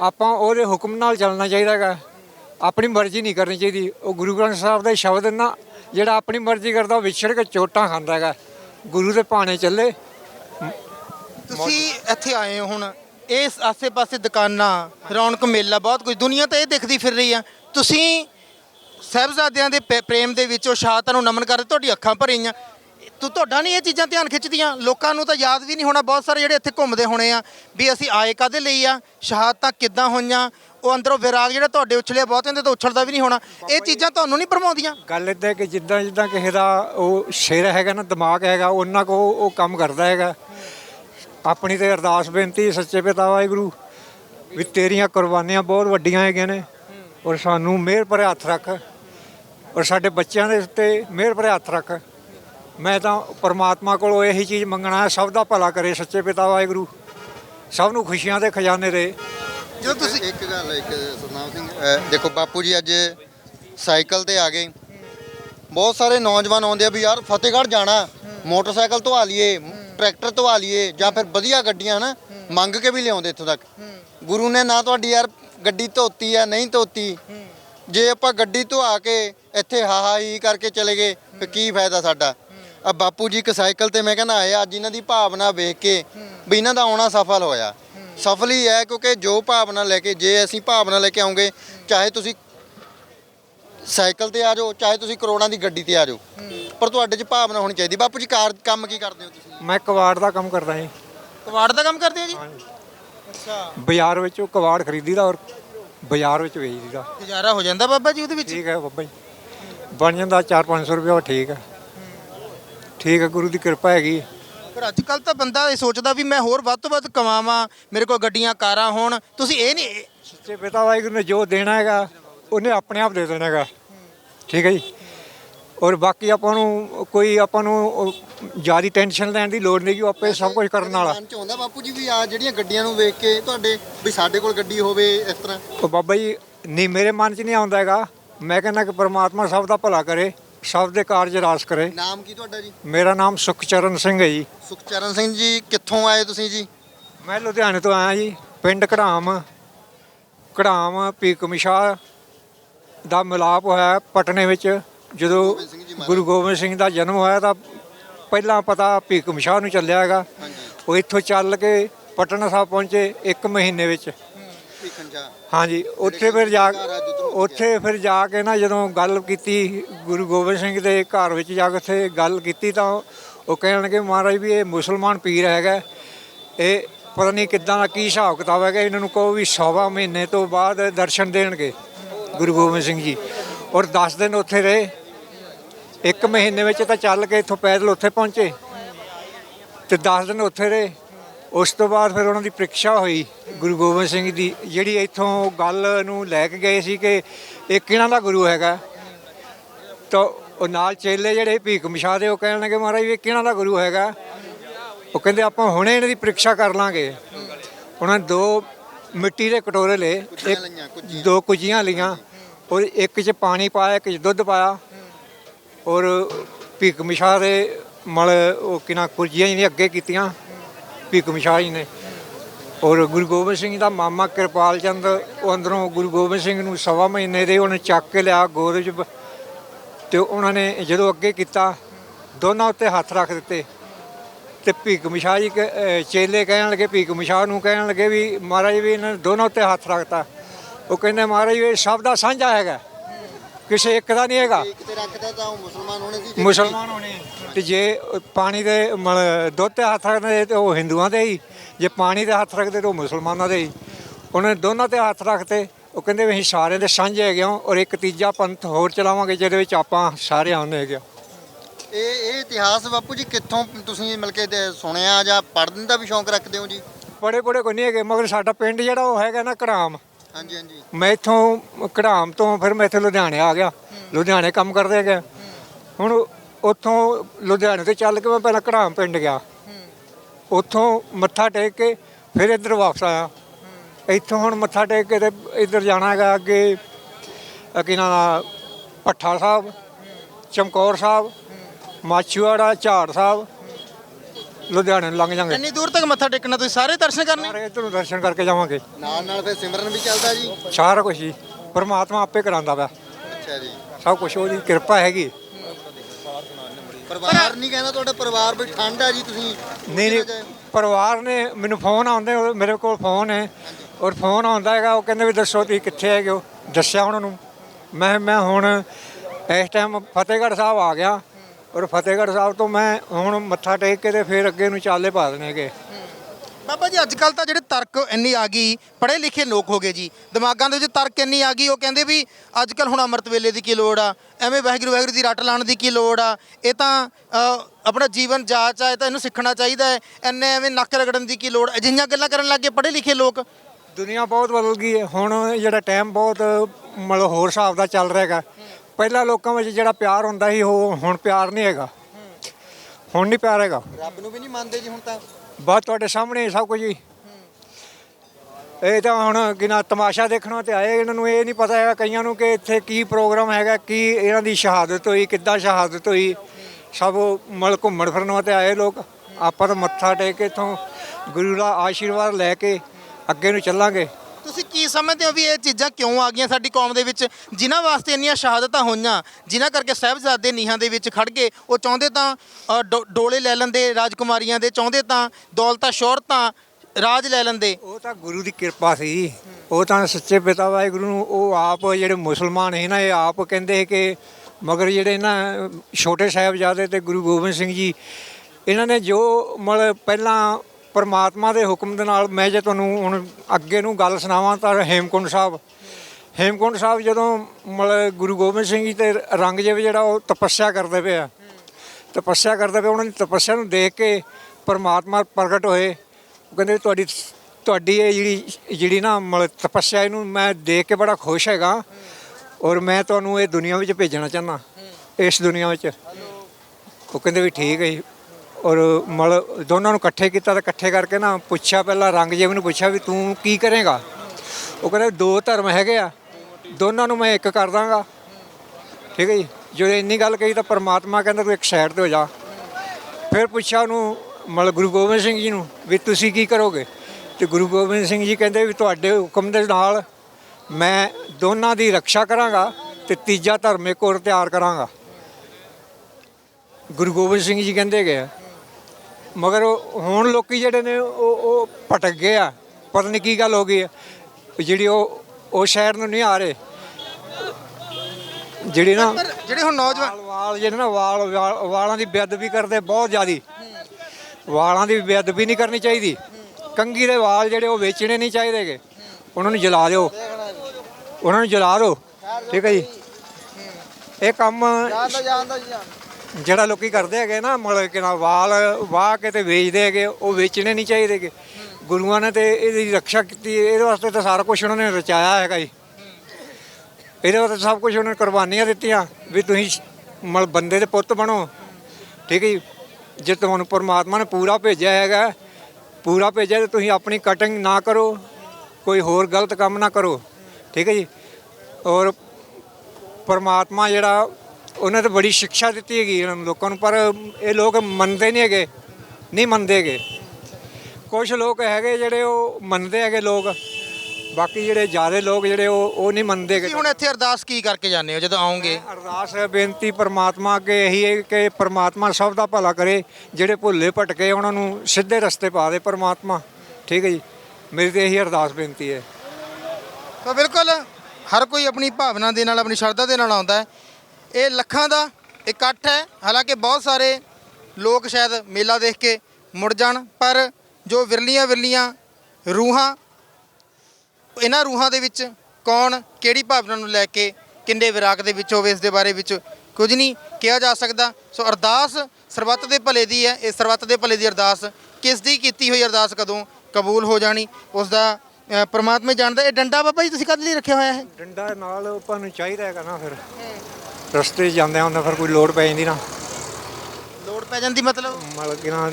S1: ਆਪਾਂ ਉਹਦੇ ਹੁਕਮ ਨਾਲ ਚੱਲਣਾ ਚਾਹੀਦਾ ਹੈਗਾ। ਆਪਣੀ ਮਰਜ਼ੀ ਨਹੀਂ ਕਰਨੀ ਚਾਹੀਦੀ। ਉਹ ਗੁਰੂ ਗ੍ਰੰਥ ਸਾਹਿਬ ਦਾ ਸ਼ਬਦ ਨਾ, ਜਿਹੜਾ ਆਪਣੀ ਮਰਜ਼ੀ ਕਰਦਾ, ਉਹ ਵਿਛੜ ਕੇ ਚੋਟਾਂ ਖਾਂਦਾ ਹੈਗਾ। ਗੁਰੂ ਦੇ ਭਾਣੇ ਚੱਲੇ।
S3: ਤੁਸੀਂ ਇੱਥੇ ਆਏ ਹੋ ਹੁਣ। ਇਸ ਆਸੇ-ਪਾਸੇ ਦੁਕਾਨਾਂ, ਰੌਣਕ ਮੇਲਾ, ਬਹੁਤ ਕੁਝ। ਦੁਨੀਆ ਤਾਂ ਇਹ ਦਿਖਦੀ ਫਿਰ ਰਹੀ ਆ। ਤੁਸੀਂ ਸਾਹਿਬਜ਼ਾਦਿਆਂ ਦੇ ਪੇ- ਪ੍ਰੇਮ ਦੇ ਵਿੱਚ ਉਹ ਸ਼ਹਾਦਤਾਂ ਨੂੰ ਨਮਨ ਕਰਦੇ ਤੁਹਾਡੀ ਅੱਖਾਂ ਭਰੀਆਂ। ਤੂੰ, ਤੁਹਾਡਾ ਨਹੀਂ ਇਹ ਚੀਜ਼ਾਂ ਧਿਆਨ ਖਿੱਚਦੀਆਂ? ਲੋਕਾਂ ਨੂੰ ਤਾਂ ਯਾਦ ਵੀ ਨਹੀਂ ਹੋਣਾ। ਬਹੁਤ ਸਾਰੇ ਜਿਹੜੇ ਇੱਥੇ ਘੁੰਮਦੇ ਹੋਣੇ ਆ, ਵੀ ਅਸੀਂ ਆਏ ਕਾਦੇ ਲਈ ਆ? ਸ਼ਹਾਦਤਾਂ ਕਿੱਦਾਂ ਹੋਈਆਂ? ਉਹ ਅੰਦਰੋਂ ਵਿਰਾਗ ਜਿਹੜਾ ਤੁਹਾਡੇ ਉਛਲਿਆ ਬਹੁਤ ਇਹਦੇ ਤੋਂ ਉਛਲਦਾ ਵੀ ਨਹੀਂ ਹੋਣਾ। ਇਹ ਚੀਜ਼ਾਂ ਤੁਹਾਨੂੰ ਨਹੀਂ ਭਰਮਾਉਂਦੀਆਂ
S1: ਗੱਲ ਇਦਾਂ ਕਿ ਜਿੱਦਾਂ ਜਿੱਦਾਂ ਕਿਸੇ ਦਾ ਉਹ ਸਿਰ ਹੈਗਾ ਨਾ ਦਿਮਾਗ ਹੈਗਾ ਉਹਨਾਂ ਕੋ ਉਹ ਕੰਮ ਕਰਦਾ ਹੈਗਾ। ਆਪਣੀ ਤੇ ਅਰਦਾਸ ਬੇਨਤੀ ਸੱਚੇ ਪਿਤਾ ਵਾਹਿਗੁਰੂ ਵੀ ਤੇਰੀਆਂ ਕੁਰਬਾਨੀਆਂ ਬਹੁਤ ਵੱਡੀਆਂ ਹੈਗੀਆਂ ਨੇ ਔਰ ਸਾਨੂੰ ਮਿਹਰ ਭਰੇ ਹੱਥ ਰੱਖ। ਔਰ ਸਾਡੇ ਬੱਚਿਆਂ ਦੇ ਉੱਤੇ ਮਿਹਰ ਭਰੇ ਹੱਥ ਰੱਖ। ਮੈਂ ਤਾਂ ਪਰਮਾਤਮਾ ਕੋਲੋਂ ਇਹੀ ਚੀਜ਼ ਮੰਗਣਾ ਹੈ ਸਭ ਦਾ ਭਲਾ ਕਰੇ ਸੱਚੇ ਪਿਤਾ ਵਾਹਿਗੁਰੂ। ਸਭ ਨੂੰ ਖੁਸ਼ੀਆਂ ਦੇ ਖਜ਼ਾਨੇ ਦੇ।
S3: ਜਦੋਂ ਤੁਸੀਂ
S2: ਇੱਕ ਗੱਲ ਇੱਕ ਸੁਨਾਮ ਸਿੰਘ ਅਹ ਦੇਖੋ ਬਾਪੂ ਜੀ ਅੱਜ ਸਾਈਕਲ ਤੇ ਆ ਗਏ। ਬਹੁਤ ਸਾਰੇ ਨੌਜਵਾਨ ਆਉਂਦੇ ਆ ਵੀ ਯਾਰ ਫਤਿਹਗੜ੍ਹ ਜਾਣਾ ਮੋਟਰਸਾਈਕਲ ਧਵਾ ਲਈਏ ਟਰੈਕਟਰ ਧਵਾ ਲਈਏ ਜਾਂ ਫਿਰ ਵਧੀਆ ਗੱਡੀਆਂ ਨਾ ਮੰਗ ਕੇ ਵੀ ਲਿਆਉਂਦੇ ਇੱਥੋਂ ਤੱਕ। ਗੁਰੂ ਨੇ ਨਾ ਤੁਹਾਡੀ ਯਾਰ ਗੱਡੀ ਧੋਤੀ ਆ ਨਹੀਂ ਧੋਤੀ। ਜੇ ਆਪਾਂ ਗੱਡੀ ਧਵਾ ਕੇ ਇੱਥੇ ਹਾਹਾ ਹੀ ਕਰਕੇ ਚਲੇ ਗਏ ਫਿਰ ਕੀ ਫਾਇਦਾ ਸਾਡਾ? ਆ ਬਾਪੂ ਜੀ ਇੱਕ ਸਾਈਕਲ ਤੇ ਮੈਂ ਕਹਿੰਦਾ ਆਏ ਅੱਜ ਇਹਨਾਂ ਦੀ ਭਾਵਨਾ ਵੇਖ ਕੇ ਵੀ ਇਹਨਾਂ ਦਾ ਆਉਣਾ ਸਫਲ ਹੋਇਆ। ਸਫਲ ਹੀ ਹੈ ਕਿਉਂਕਿ ਜੋ ਭਾਵਨਾ ਲੈ ਕੇ ਜੇ ਅਸੀਂ ਭਾਵਨਾ ਲੈ ਕੇ ਆਉਂਗੇ ਚਾਹੇ ਤੁਸੀਂ ਸਾਈਕਲ ਤੇ ਆ ਜਾਓ ਚਾਹੇ ਤੁਸੀਂ ਕਰੋੜਾਂ ਦੀ ਗੱਡੀ ਤੇ ਆ ਜਾਓ ਪਰ ਤੁਹਾਡੇ 'ਚ ਭਾਵਨਾ ਹੋਣੀ ਚਾਹੀਦੀ। ਬਾਪੂ ਜੀ ਕਾਰ ਕੰਮ ਕੀ ਕਰਦੇ ਹੋ ਤੁਸੀਂ?
S1: ਮੈਂ ਕਵਾੜ ਦਾ ਕੰਮ ਕਰਦਾ ਜੀ।
S3: ਕਵਾੜ ਦਾ ਕੰਮ ਕਰਦੇ ਹੋ ਜੀ? ਅੱਛਾ।
S1: ਬਾਜ਼ਾਰ ਵਿੱਚੋਂ ਕਵਾੜ ਖਰੀਦੀਦਾ ਔਰ ਬਾਜ਼ਾਰ ਵਿੱਚ ਵੇਚਦੀਦਾ
S3: ਗੁਜ਼ਾਰਾ ਹੋ ਜਾਂਦਾ ਬਾਬਾ ਜੀ ਉਹਦੇ ਵਿੱਚ?
S1: ਠੀਕ ਹੈ ਬੱਬਾ ਜੀ। ਬਣ ਜਾਂਦਾ 4-500 ਰੁਪਏ ਉਹ ਠੀਕ ਹੈ। ਠੀਕ ਹੈ ਗੁਰੂ ਦੀ ਕਿਰਪਾ ਹੈਗੀ।
S3: ਪਰ ਅੱਜ ਕੱਲ ਤਾਂ ਬੰਦਾ ਇਹ ਸੋਚਦਾ ਵੀ ਮੈਂ ਹੋਰ ਵੱਧ ਤੋਂ ਵੱਧ ਕਮਾਵਾਂ ਮੇਰੇ ਕੋਲ ਗੱਡੀਆਂ ਕਾਰਾਂ ਹੋਣ। ਤੁਸੀਂ ਇਹ ਨਹੀਂ
S1: ਸੱਚੇ ਪਿਤਾ ਵਾਹਿਗੁਰੂ ਨੇ ਜੋ ਦੇਣਾ ਹੈਗਾ ਉਹਨੇ ਆਪਣੇ ਆਪ ਦੇ ਦੇਣਾ ਹੈਗਾ। ਠੀਕ ਹੈ ਜੀ? ਔਰ ਬਾਕੀ ਆਪਾਂ ਨੂੰ ਕੋਈ ਆਪਾਂ ਨੂੰ ਜ਼ਿਆਦਾ ਟੈਨਸ਼ਨ ਲੈਣ ਦੀ ਲੋੜ ਨਹੀਂ ਕਿ ਆਪੇ ਸਭ ਕੁਝ ਕਰਨ ਵਾਲਾ।
S2: ਮਨ 'ਚ ਆਉਂਦਾ ਬਾਪੂ ਜੀ ਵੀ ਆ ਜਿਹੜੀਆਂ ਗੱਡੀਆਂ ਨੂੰ ਵੇਖ ਕੇ ਤੁਹਾਡੇ ਵੀ ਸਾਡੇ ਕੋਲ ਗੱਡੀ ਹੋਵੇ ਇਸ ਤਰ੍ਹਾਂ।
S1: ਉਹ ਬਾਬਾ ਜੀ ਨਹੀਂ ਮੇਰੇ ਮਨ 'ਚ ਨਹੀਂ ਆਉਂਦਾ ਹੈਗਾ। ਮੈਂ ਕਹਿੰਦਾ ਕਿ ਪ੍ਰਮਾਤਮਾ ਸਭ ਦਾ ਭਲਾ ਕਰੇ। ਸਭ ਦੇ ਕਾਰਜ ਰਾਸ ਕਰੇ।
S2: ਨਾਮ ਕੀ ਤੁਹਾਡਾ ਜੀ?
S1: ਮੇਰਾ ਨਾਮ ਸੁਖਚਰਨ ਸਿੰਘ ਹੈ ਜੀ।
S2: ਸੁਖਚਰਨ ਸਿੰਘ ਜੀ ਕਿੱਥੋਂ ਆਏ ਤੁਸੀਂ ਜੀ?
S1: ਮੈਂ ਲੁਧਿਆਣੇ ਤੋਂ ਆਇਆ ਜੀ ਪਿੰਡ ਕੜਾਮ ਕੜਾਮ ਪੀਕਮਸ਼ਾ ਦਾ ਮਿਲਾਪ ਹੋਇਆ ਪਟਨੇ ਵਿੱਚ। ਜਦੋਂ। ਗੁਰੂ ਗੋਬਿੰਦ ਸਿੰਘ ਦਾ ਜਨਮ ਹੋਇਆ ਤਾਂ ਪਹਿਲਾਂ ਪਤਾ ਭੀਕਮਸ਼ਾਹ ਨੂੰ ਚੱਲਿਆ ਹੈਗਾ। ਉਹ ਇੱਥੋਂ ਚੱਲ ਕੇ ਪਟਨਾ ਸਾਹਿਬ ਪਹੁੰਚੇ ਇੱਕ ਮਹੀਨੇ ਵਿੱਚ। ਹਾਂਜੀ ਉੱਥੇ ਫਿਰ ਜਾ ਉੱਥੇ ਫਿਰ ਜਾ ਕੇ ਨਾ ਜਦੋਂ ਗੱਲ ਕੀਤੀ ਗੁਰੂ ਗੋਬਿੰਦ ਸਿੰਘ ਦੇ ਘਰ ਵਿੱਚ ਜਾ ਕੇ ਉੱਥੇ ਗੱਲ ਕੀਤੀ ਤਾਂ ਉਹ ਕਹਿਣ ਲੱਗੇ ਮਹਾਰਾਜ ਵੀ ਇਹ ਮੁਸਲਮਾਨ ਪੀਰ ਹੈਗਾ। ਇਹ ਪਤਾ ਨਹੀਂ ਕਿੱਦਾਂ ਦਾ ਕੀ ਹਿਸਾਬ ਕਿਤਾਬ ਹੈਗਾ ਇਹਨਾਂ ਨੂੰ ਕਹੋ ਵੀ ਸਵਾ ਮਹੀਨੇ ਤੋਂ ਬਾਅਦ ਦਰਸ਼ਨ ਦੇਣਗੇ ਗੁਰੂ ਗੋਬਿੰਦ ਸਿੰਘ ਜੀ। ਔਰ 10 ਦਿਨ ਉੱਥੇ ਰਹੇ। ਇੱਕ ਮਹੀਨੇ ਵਿੱਚ ਤਾਂ ਚੱਲ ਕੇ ਇੱਥੋਂ ਪੈਦਲ ਉੱਥੇ ਪਹੁੰਚੇ। ਤੇ 10 ਦਿਨ ਉੱਥੇ ਰਹੇ। ਉਸ ਤੋਂ ਬਾਅਦ ਫਿਰ ਉਹਨਾਂ ਦੀ ਪ੍ਰੀਖਿਆ ਹੋਈ ਗੁਰੂ ਗੋਬਿੰਦ ਸਿੰਘ ਦੀ ਜਿਹੜੀ ਇੱਥੋਂ ਗੱਲ ਨੂੰ ਲੈ ਕੇ ਗਏ ਸੀ ਕਿ ਇਹ ਕਿਹਨਾਂ ਦਾ ਗੁਰੂ ਹੈਗਾ। ਤਾਂ ਉਹ ਨਾਲ ਚੇਲੇ ਜਿਹੜੇ ਭੀਖ ਮਸ਼ਾ ਦੇ ਉਹ ਕਹਿਣ ਲੱਗੇ ਮਹਾਰਾਜ ਇਹ ਕਿਹਨਾਂ ਦਾ ਗੁਰੂ ਹੈਗਾ। ਉਹ ਕਹਿੰਦੇ ਆਪਾਂ ਹੁਣੇ ਇਹਨਾਂ ਦੀ ਪ੍ਰੀਖਿਆ ਕਰ ਲਾਂਗੇ। ਉਹਨਾਂ ਨੇ ਦੋ ਮਿੱਟੀ ਦੇ ਕਟੋਰੇ ਲਏ। ਦੋ ਕੁਜੀਆਂ ਲਈਆਂ ਔਰ ਇੱਕ 'ਚ ਪਾਣੀ ਪਾਇਆ ਇੱਕ 'ਚ ਦੁੱਧ ਪਾਇਆ ਔਰ ਭੀਖ ਮਸ਼ਾ ਦੇ ਮਲ ਉਹ ਕਿਨਾ ਕੁਰਜੀਆਂ ਜਿਹਨੇ ਅੱਗੇ ਕੀਤੀਆਂ। ਭੀਖ ਮਸ਼ਾ ਜੀ ਨੇ। ਔਰ ਗੁਰੂ ਗੋਬਿੰਦ ਸਿੰਘ ਦਾ ਮਾਮਾ ਕਿਰਪਾਲ ਚੰਦ ਉਹ ਅੰਦਰੋਂ ਗੁਰੂ ਗੋਬਿੰਦ ਸਿੰਘ ਨੂੰ ਸਵਾ ਮਹੀਨੇ ਦੇ ਉਹਨੇ ਚੱਕ ਕੇ ਲਿਆ ਗੋਦ 'ਚ। ਤੇ ਉਹਨਾਂ ਨੇ ਜਦੋਂ ਅੱਗੇ ਕੀਤਾ ਦੋਨਾਂ ਉੱਤੇ ਹੱਥ ਰੱਖ ਦਿੱਤੇ। ਤੇ ਭੀਖ ਮਸ਼ਾ ਜੀ ਚੇਲੇ ਕਹਿਣ ਲੱਗੇ ਭੀਖ ਮਸ਼ਾ ਨੂੰ ਕਹਿਣ ਲੱਗੇ ਵੀ ਮਹਾਰਾਜ ਵੀ ਇਹਨਾਂ ਨੇ ਦੋਨਾਂ ਉੱਤੇ ਹੱਥ ਰੱਖਤਾ। ਉਹ ਕਹਿੰਦੇ ਮਹਾਰਾਜ ਇਹ ਸਭ ਦਾ ਸਾਂਝਾ ਹੈਗਾ। ਕਿਸੇ ਇੱਕ ਦਾ ਨਹੀਂ ਹੈਗਾ।
S2: ਇੱਕ ਤੇ ਰੱਖਦਾ ਤਾਂ ਉਹ ਮੁਸਲਮਾਨ ਹੋਣੇ ਸੀ
S1: ਮੁਸਲਮਾਨ ਹੋਣੇ। ਤੇ ਜੇ ਪਾਣੀ ਦੇ ਮਲ- ਦੁੱਧ ਤੇ ਹੱਥ ਰੱਖਦੇ ਤੇ ਉਹ ਹਿੰਦੂਆਂ ਦੇ ਹੀ ਜੇ ਪਾਣੀ ਤੇ ਹੱਥ ਰੱਖਦੇ ਤੇ ਉਹ ਮੁਸਲਮਾਨਾਂ ਦੇ ਹੀ। ਉਹਨਾਂ ਦੋਨਾਂ ਤੇ ਹੱਥ ਰੱਖਤੇ ਉਹ ਕਹਿੰਦੇ ਵੀ ਅਸੀਂ ਸਾਰਿਆਂ ਦੇ ਸਾਂਝੇ ਹੈਗੇ ਹਾਂ ਔਰ ਇੱਕ ਤੀਜਾ ਪੰਥ ਹੋਰ ਚਲਾਵਾਂਗੇ ਜਿਹਦੇ ਵਿੱਚ ਆਪਾਂ ਸਾਰੇ ਆਉਂਦੇ ਹੈਗੇ ਹਾਂ।
S2: ਇਹ ਇਹ ਇਤਿਹਾਸ ਬਾਪੂ ਜੀ ਕਿੱਥੋਂ ਤੁਸੀਂ ਮਿਲ ਕੇ ਸੁਣਿਆ ਜਾਂ ਪੜ੍ਹਨ ਦਾ ਵੀ ਸ਼ੌਂਕ ਰੱਖਦੇ ਹੋ ਜੀ?
S1: ਬੜੇ ਬੜੇ ਕੋਈ ਨਹੀਂ ਹੈਗੇ ਮਗਰ ਸਾਡਾ ਪਿੰਡ ਜਿਹੜਾ ਉਹ ਹੈਗਾ ਨਾ ਘੜਾਮ।
S2: ਹਾਂਜੀ ਹਾਂਜੀ।
S1: ਮੈਂ ਇੱਥੋਂ ਘੜਾਮ ਤੋਂ ਫਿਰ ਮੈਂ ਇੱਥੇ ਲੁਧਿਆਣੇ ਆ ਗਿਆ। ਲੁਧਿਆਣੇ ਕੰਮ ਕਰਦੇ ਹੈਗੇ। ਹੁਣ ਉੱਥੋਂ ਲੁਧਿਆਣੇ ਤੋਂ ਚੱਲ ਕੇ ਮੈਂ ਪਹਿਲਾਂ ਘੜਾਮ ਪਿੰਡ ਗਿਆ। ਉੱਥੋਂ ਮੱਥਾ ਟੇਕ ਕੇ ਫਿਰ ਇੱਧਰ ਵਾਪਸ ਆਇਆ। ਇੱਥੋਂ ਹੁਣ ਮੱਥਾ ਟੇਕ ਕੇ ਤੇ ਇੱਧਰ ਜਾਣਾ ਹੈਗਾ ਅੱਗੇ ਕੀ ਨਾਂ ਦਾ ਭੱਠਾ ਸਾਹਿਬ ਚਮਕੌਰ ਸਾਹਿਬ ਮਾਛੀਵਾੜਾ ਝਾੜ ਸਾਹਿਬ ਲੁਧਿਆਣੇ ਨੂੰ ਲੰਘ ਜਾਵਾਂਗੇ
S3: ਇੰਨੀ ਦੂਰ ਤੱਕ ਮੱਥਾ ਟੇਕਣਾ ਤੁਸੀਂ ਸਾਰੇ ਦਰਸ਼ਨ ਕਰਨੇ?
S1: ਸਾਰੇ ਇੱਧਰੋਂ ਦਰਸ਼ਨ ਕਰਕੇ ਜਾਵਾਂਗੇ।
S2: ਨਾਲ ਨਾਲ ਫਿਰ ਸਿਮਰਨ ਵੀ ਚੱਲਦਾ ਜੀ।
S1: ਸਾਰਾ ਕੁਝ ਹੀ ਪਰਮਾਤਮਾ ਆਪੇ ਕਰਾਉਂਦਾ ਵਾ
S2: ਅੱਛਾ ਜੀ।
S1: ਸਭ ਕੁਝ ਉਹਦੀ ਕਿਰਪਾ ਹੈਗੀ।
S2: ਪਰਿਵਾਰ ਨਹੀਂ ਕਹਿੰਦਾ ਤੁਹਾਡਾ ਪਰਿਵਾਰ ਵੀ ਠੰਡ ਆ ਜੀ ਤੁਸੀਂ।
S1: ਨਹੀਂ ਨਹੀਂ ਪਰਿਵਾਰ ਨੇ ਮੈਨੂੰ ਫੋਨ ਆਉਂਦੇ ਉਹ- ਮੇਰੇ ਕੋਲ ਫੋਨ ਹੈ। ਔਰ ਫੋਨ ਆਉਂਦਾ ਹੈਗਾ ਉਹ ਕਹਿੰਦੇ ਵੀ ਦੱਸੋ ਤੁਸੀਂ ਕਿੱਥੇ ਹੈਗੇ ਹੋ? ਦੱਸਿਆ ਉਹਨਾਂ ਨੂੰ। ਮੈਂ ਮੈਂ ਹੁਣ ਇਸ ਟਾਈਮ ਫਤਿਹਗੜ੍ਹ ਸਾਹਿਬ ਆ ਗਿਆ। ਔਰ ਫਤਿਹਗੜ੍ਹ ਸਾਹਿਬ ਤੋਂ ਮੈਂ ਹੁਣ ਮੱਥਾ ਟੇਕ ਕੇ ਤੇ ਫਿਰ ਅੱਗੇ ਨੂੰ ਚਾਲੇ ਪਾ ਦੇਣੇ ਹੈਗੇ।
S3: ਬਾਬਾ ਜੀ ਅੱਜ ਕੱਲ ਤਾਂ ਜਿਹੜੇ ਤਰਕ ਇੰਨੀ ਆ ਗਈ ਪੜ੍ਹੇ ਲਿਖੇ ਲੋਕ ਹੋ ਗਏ ਜੀ। ਦਿਮਾਗਾਂ ਦੇ ਵਿੱਚ ਤਰਕ ਇੰਨੀ ਆ ਗਈ ਉਹ ਕਹਿੰਦੇ ਵੀ ਅੱਜ ਕੱਲ ਹੁਣ ਅੰਮ੍ਰਿਤ ਵੇਲੇ ਦੀ ਕੀ ਲੋੜ ਆ? ਐਵੇਂ ਵਾਹਿਗੁਰੂ ਵਾਹਿਗੁਰੂ ਦੀ ਰੱਟ ਲਾਉਣ ਦੀ ਕੀ ਲੋੜ ਆ? ਇਹ ਤਾਂ ਆਪਣਾ ਜੀਵਨ ਜਾਚ ਆ ਇਹ ਤਾਂ ਇਹਨੂੰ ਸਿੱਖਣਾ ਚਾਹੀਦਾ ਹੈ। ਐਨੇ ਐਵੇਂ ਨੱਕ ਰਗੜਨ ਦੀ ਕੀ ਲੋੜ ਅਜਿਹੀਆਂ ਗੱਲਾਂ ਕਰਨ ਲੱਗੇ ਪੜ੍ਹੇ ਲਿਖੇ ਲੋਕ।
S1: ਦੁਨੀਆ ਬਹੁਤ ਬਦਲ ਗਈ ਹੈ। ਹੁਣ ਜਿਹੜਾ ਟਾਈਮ ਬਹੁਤ ਮਤਲਬ ਹੋਰ ਹਿਸਾਬ ਦਾ ਚੱਲ ਰਿਹਾ ਹੈਗਾ। ਪਹਿਲਾਂ ਲੋਕਾਂ ਵਿੱਚ ਜਿਹੜਾ ਪਿਆਰ ਹੁੰਦਾ ਸੀ ਉਹ ਹੁਣ ਪਿਆਰ ਨਹੀਂ ਹੈਗਾ। ਹੁਣ ਨਹੀਂ ਪਿਆਰ ਹੈਗਾ।
S2: ਰੱਬ ਨੂੰ ਵੀ ਨਹੀਂ ਮੰਨਦੇ ਜੀ ਹੁਣ ਤਾਂ।
S1: ਬਸ ਤੁਹਾਡੇ ਸਾਹਮਣੇ ਸਭ ਕੁਝ ਹੀ ਇਹ ਤਾਂ ਹੁਣ ਕਿਨਾ ਤਮਾਸ਼ਾ ਦੇਖਣੋਂ ਤੇ ਆਏ, ਇਹਨਾਂ ਨੂੰ ਇਹ ਨਹੀਂ ਪਤਾ ਹੈਗਾ ਕਈਆਂ ਨੂੰ ਕਿ ਇੱਥੇ ਕੀ ਪ੍ਰੋਗਰਾਮ ਹੈਗਾ, ਕੀ ਇਹਨਾਂ ਦੀ ਸ਼ਹਾਦਤ ਹੋਈ, ਕਿੱਦਾਂ ਸ਼ਹਾਦਤ ਹੋਈ। ਸਭ ਮਲ ਘੁੰਮਣ ਫਿਰਨ ਵਾਸਤੇ ਆਏ ਲੋਕ। ਆਪਾਂ ਤਾਂ ਮੱਥਾ ਟੇਕ ਕੇ ਇਥੋਂ ਗੁਰੂ ਦਾ ਆਸ਼ੀਰਵਾਦ ਲੈ ਕੇ ਅੱਗੇ ਨੂੰ ਚੱਲਾਂਗੇ।
S3: ਤੁਸੀਂ ਕੀ ਸਮਝਦੇ ਹੋ ਵੀ ਇਹ ਚੀਜ਼ਾਂ ਕਿਉਂ ਆ ਗਈਆਂ ਸਾਡੀ ਕੌਮ ਦੇ ਵਿੱਚ? ਜਿਨ੍ਹਾਂ ਵਾਸਤੇ ਇੰਨੀਆਂ ਸ਼ਹਾਦਤਾਂ ਹੋਈਆਂ ਜਿਨ੍ਹਾਂ ਕਰਕੇ ਸਾਹਿਬਜ਼ਾਦੇ ਨੀਹਾਂ ਦੇ ਵਿੱਚ ਖੜ ਗਏ ਉਹ ਚਾਹੁੰਦੇ ਤਾਂ ਅ, ਡੋ- ਡੋਲੇ ਲੈ ਲੈਂਦੇ ਰਾਜਕੁਮਾਰੀਆਂ ਦੇ ਚਾਹੁੰਦੇ ਤਾਂ ਦੌਲਤਾਂ ਸ਼ੋਹਰਤਾਂ ਰਾਜ ਲੈ ਲੈਂਦੇ।
S1: ਉਹ ਤਾਂ ਗੁਰੂ ਦੀ ਕਿਰਪਾ ਸੀ ਉਹ ਤਾਂ ਸੱਚੇ ਪਿਤਾ ਵਾਹਿਗੁਰੂ ਨੂੰ ਉਹ ਆਪ ਜਿਹੜੇ ਮੁਸਲਮਾਨ ਹੈ ਨਾ ਇਹ ਆਪ ਕਹਿੰਦੇ ਕਿ ਮਗਰ ਜਿਹੜੇ ਨਾ ਛੋਟੇ ਸਾਹਿਬਜ਼ਾਦੇ ਤੇ ਗੁਰੂ ਗੋਬਿੰਦ ਸਿੰਘ ਜੀ ਇਹਨਾਂ ਨੇ ਜੋ ਮਤਲਬ ਪਹਿਲਾਂ ਪਰਮਾਤਮਾ ਦੇ ਹੁਕਮ ਦੇ ਨਾਲ ਮੈਂ ਜੇ ਤੁਹਾਨੂੰ ਹੁਣ ਅੱਗੇ ਨੂੰ ਗੱਲ ਸੁਣਾਵਾਂ ਤਾਂ ਹੇਮਕੁੰਡ ਸਾਹਿਬ। ਹੇਮਕੁੰਡ ਸਾਹਿਬ ਜਦੋਂ ਮਤਲਬ ਗੁਰੂ ਗੋਬਿੰਦ ਸਿੰਘ ਜੀ ਤੇ ਰੰਗਜੇਬ ਜਿਹੜਾ ਉਹ ਤਪੱਸਿਆ ਕਰਦੇ ਪਏ ਆ। ਤਪੱਸਿਆ ਕਰਦੇ ਪਏ, ਉਹਨਾਂ ਦੀ ਤਪੱਸਿਆ ਨੂੰ ਦੇਖ ਕੇ ਪਰਮਾਤਮਾ ਪ੍ਰਗਟ ਹੋਏ। ਉਹ ਕਹਿੰਦੇ ਤੁਹਾਡੀ ਤੁਹਾਡੀ ਇਹ ਜਿਹੜੀ ਜਿਹੜੀ ਨਾ ਮਤਲਬ ਤਪੱਸਿਆ ਇਹਨੂੰ ਮੈਂ ਦੇਖ ਕੇ ਬੜਾ ਖੁਸ਼ ਹੈਗਾ ਔਰ ਮੈਂ ਤੁਹਾਨੂੰ ਇਹ ਦੁਨੀਆ ਵਿੱਚ ਭੇਜਣਾ ਚਾਹੁੰਦਾ, ਇਸ ਦੁਨੀਆ ਵਿੱਚ। ਉਹ ਕਹਿੰਦੇ ਵੀ ਠੀਕ ਹੈ ਜੀ। ਔਰ ਮਤਲਬ ਦੋਨਾਂ ਨੂੰ ਇਕੱਠੇ ਕੀਤਾ ਤਾਂ ਇਕੱਠੇ ਕਰਕੇ ਨਾ ਪੁੱਛਿਆ ਪਹਿਲਾਂ ਰੰਗਜੀਤ ਨੂੰ ਪੁੱਛਿਆ ਵੀ ਤੂੰ ਕੀ ਕਰੇਗਾ? ਉਹ ਕਹਿੰਦਾ ਦੋ ਧਰਮ ਹੈਗੇ ਆ, ਦੋਨਾਂ ਨੂੰ ਮੈਂ ਇੱਕ ਕਰ ਦਾਂਗਾ। ਠੀਕ ਹੈ ਜੀ? ਜਦੋਂ ਇੰਨੀ ਗੱਲ ਕਹੀ ਤਾਂ ਪਰਮਾਤਮਾ ਕਹਿੰਦਾ ਤੂੰ ਇੱਕ ਸਾਈਡ ਤੇ ਹੋ ਜਾ। ਫਿਰ ਪੁੱਛਿਆ ਉਹਨੂੰ ਮਤਲਬ ਗੁਰੂ ਗੋਬਿੰਦ ਸਿੰਘ ਜੀ ਨੂੰ ਵੀ ਤੁਸੀਂ ਕੀ ਕਰੋਗੇ? ਤੇ ਗੁਰੂ ਗੋਬਿੰਦ ਸਿੰਘ ਜੀ ਕਹਿੰਦੇ ਵੀ ਤੁਹਾਡੇ ਹੁਕਮ ਦੇ ਨਾਲ ਮੈਂ ਦੋਨਾਂ ਦੀ ਰੱਖਿਆ ਕਰਾਂਗਾ ਤੇ ਤੀਜਾ ਧਰਮ ਇੱਕ ਹੋਰ ਤਿਆਰ ਕਰਾਂਗਾ। ਗੁਰੂ ਗੋਬਿੰਦ ਸਿੰਘ ਜੀ ਕਹਿੰਦੇ ਗਏ ਮਗਰ ਉਹ- ਹੁਣ ਲੋਕੀ ਜਿਹੜੇ ਨੇ ਉਹ ਉਹ ਭਟਕ ਗਏ ਆ। ਪਤਾ ਨਹੀਂ ਕੀ ਗੱਲ ਹੋ ਗਈ ਹੈ ਜਿਹੜੀ ਉਹ ਉਹ ਸ਼ਹਿਰ ਨੂੰ ਨਹੀਂ ਆ ਰਹੇ। ਜਿਹੜੀ ਨਾ
S3: ਪਰ ਜਿਹੜੇ ਹੁਣ ਨੌਜਵਾਨ
S1: ਵਾਲ ਵਾਲ ਜਿਹੜੇ ਨਾ ਵਾਲ ਵਾਲ- ਵਾਲਾਂ ਦੀ ਬੇਅਦਬੀ ਕਰਦੇ ਬਹੁਤ ਜ਼ਿਆਦੀ। ਵਾਲਾਂ ਦੀ ਬੇਅਦਬੀ ਨਹੀਂ ਕਰਨੀ ਚਾਹੀਦੀ। ਕੰਗੀ ਦੇ ਵਾਲ ਜਿਹੜੇ ਉਹ ਵੇਚਣੇ ਨਹੀਂ ਚਾਹੀਦੇਗੇ ਉਹਨਾਂ ਨੂੰ ਜਲਾ ਦਿਓ। ਉਹਨਾਂ ਨੂੰ ਜਲਾ ਦਿਓ। ਠੀਕ ਹੈ ਜੀ। ਇਹ ਕੰਮ ਜਿਹੜਾ ਲੋਕੀ ਕਰਦੇ ਹੈਗੇ ਨਾ, ਮਤਲਬ ਕਿ ਨਾ ਵਾਲ, ਵਾਹ ਕੇ ਤੇ ਵੇਚਦੇ ਹੈਗੇ, ਉਹ ਵੇਚਣੇ ਨਹੀਂ ਚਾਹੀਦੇਗੇ ਗੁਰੂਆਂ ਨੇ ਤੇ ਇਹਦੀ ਰੱਖਿਆ ਕੀਤੀ, ਇਹਦੇ ਵਾਸਤੇ ਤਾਂ ਸਾਰਾ ਕੁਝ ਉਹਨਾਂ ਨੇ ਰਚਾਇਆ ਹੈਗਾ ਜੀ। ਇਹਦੇ ਵਾਸਤੇ ਸਭ ਕੁਝ ਉਹਨਾਂ ਨੇ ਕੁਰਬਾਨੀਆਂ ਦਿੱਤੀਆਂ, ਵੀ ਤੁਸੀਂ ਮਲ ਬੰਦੇ ਦੇ ਪੁੱਤ ਬਣੋ। ਠੀਕ ਹੈ ਜੀ? ਜੇ ਤੁਹਾਨੂੰ ਪਰਮਾਤਮਾ ਨੇ ਪੂਰਾ ਭੇਜਿਆ ਹੈਗਾ, ਪੂਰਾ ਭੇਜਿਆ ਤੇ ਤੁਸੀਂ ਆਪਣੀ ਕਟਿੰਗ ਨਾ ਕਰੋ, ਕੋਈ ਹੋਰ ਗਲਤ ਕੰਮ ਨਾ ਕਰੋ। ਠੀਕ ਹੈ ਜੀ? ਔਰ ਪਰਮਾਤਮਾ ਜਿਹੜਾ ਉਹਨੇ ਤਾਂ ਬੜੀ ਸਿੱਖਿਆ ਦਿੱਤੀ ਹੈਗੀ ਇਹਨਾਂ ਨੂੰ ਲੋਕਾਂ ਨੂੰ ਪਰ ਇਹ ਲੋਕ ਮੰਨਦੇ ਨਹੀਂ ਹੈਗੇ ਨਹੀਂ ਮੰਨਦੇ ਹੈਗੇ। ਕੁਝ ਲੋਕ ਹੈਗੇ ਜਿਹੜੇ ਉਹ ਮੰਨਦੇ ਹੈਗੇ ਲੋਕ ਬਾਕੀ ਜਿਹੜੇ ਜ਼ਿਆਦਾ ਲੋਕ ਜਿਹੜੇ ਉਹ ਉਹ ਨਹੀਂ ਮੰਨਦੇ
S3: ਤੁਸੀਂ ਹੁਣ ਇੱਥੇ ਅਰਦਾਸ ਕੀ ਕਰਕੇ ਜਾਂਦੇ ਹੋ ਜਦੋਂ ਆਓਗੇ
S1: ਅਰਦਾਸ ਬੇਨਤੀ ਪਰਮਾਤਮਾ ਅੱਗੇ ਇਹੀ ਹੈ ਕਿ ਪਰਮਾਤਮਾ ਸਭ ਦਾ ਭਲਾ ਕਰੇ ਜਿਹੜੇ ਭੁੱਲੇ ਭਟਕੇ ਉਹਨਾਂ ਨੂੰ ਸਿੱਧੇ ਰਸਤੇ ਪਾ ਦੇ ਪਰਮਾਤਮਾ। ਠੀਕ ਹੈ ਜੀ? ਮੇਰੀ ਤੇ ਇਹੀ ਅਰਦਾਸ ਬੇਨਤੀ ਹੈ।
S3: ਤਾਂ ਬਿਲਕੁਲ ਹਰ ਕੋਈ ਆਪਣੀ ਭਾਵਨਾ ਦੇ ਨਾਲ ਆਪਣੀ ਸ਼ਰਧਾ ਦੇ ਨਾਲ ਆਉਂਦਾ ਹੈ। ਇਹ ਲੱਖਾਂ ਦਾ ਇਕੱਠ ਹੈ। ਹਾਲਾਂਕਿ ਬਹੁਤ ਸਾਰੇ ਲੋਕ ਸ਼ਾਇਦ ਮੇਲਾ ਦੇਖ ਕੇ ਮੁੜ ਜਾਣ ਪਰ ਜੋ ਵਿਰਲੀਆਂ ਵਿਰਲੀਆਂ ਰੂਹਾਂ ਇਹਨਾਂ ਰੂਹਾਂ ਦੇ ਵਿੱਚ ਕੌਣ ਕਿਹੜੀ ਭਾਵਨਾ ਨੂੰ ਲੈ ਕੇ ਕਿੰਨੇ ਵਿਰਾਗ ਦੇ ਵਿੱਚ ਹੋਵੇ ਇਸ ਦੇ ਬਾਰੇ ਵਿੱਚ ਕੁਝ ਨਹੀਂ ਕਿਹਾ ਜਾ ਸਕਦਾ। ਸੋ ਅਰਦਾਸ ਸਰਬੱਤ ਦੇ ਭਲੇ ਦੀ ਹੈ। ਇਹ ਸਰਬੱਤ ਦੇ ਭਲੇ ਦੀ ਅਰਦਾਸ ਕਿਸ ਦੀ ਕੀਤੀ ਹੋਈ ਅਰਦਾਸ ਕਦੋਂ ਕਬੂਲ ਹੋ ਜਾਣੀ ਉਸ ਦਾ ਪ੍ਰਮਾਤਮਾ ਜਾਣਦਾ। ਇਹ ਡੰਡਾ ਬਾਬਾ ਜੀ ਤੁਸੀਂ ਕਦ ਲਈ ਰੱਖਿਆ ਹੋਇਆ ਹੈ
S1: ਡੰਡਾ ਨਾਲ ਆਪਾਂ ਨੂੰ ਚਾਹੀਦਾ ਹੈਗਾ ਨਾ ਫਿਰ। ਰਸਤੇ 'ਚ ਜਾਂਦੇ ਹੁੰਦਾ ਫਿਰ ਕੋਈ ਲੋੜ ਪੈ ਜਾਂਦੀ ਨਾ।
S3: ਲੋੜ ਪੈ ਜਾਂਦੀ ਮਤਲਬ?
S1: ਮਤਲਬ ਕਿ ਨਾ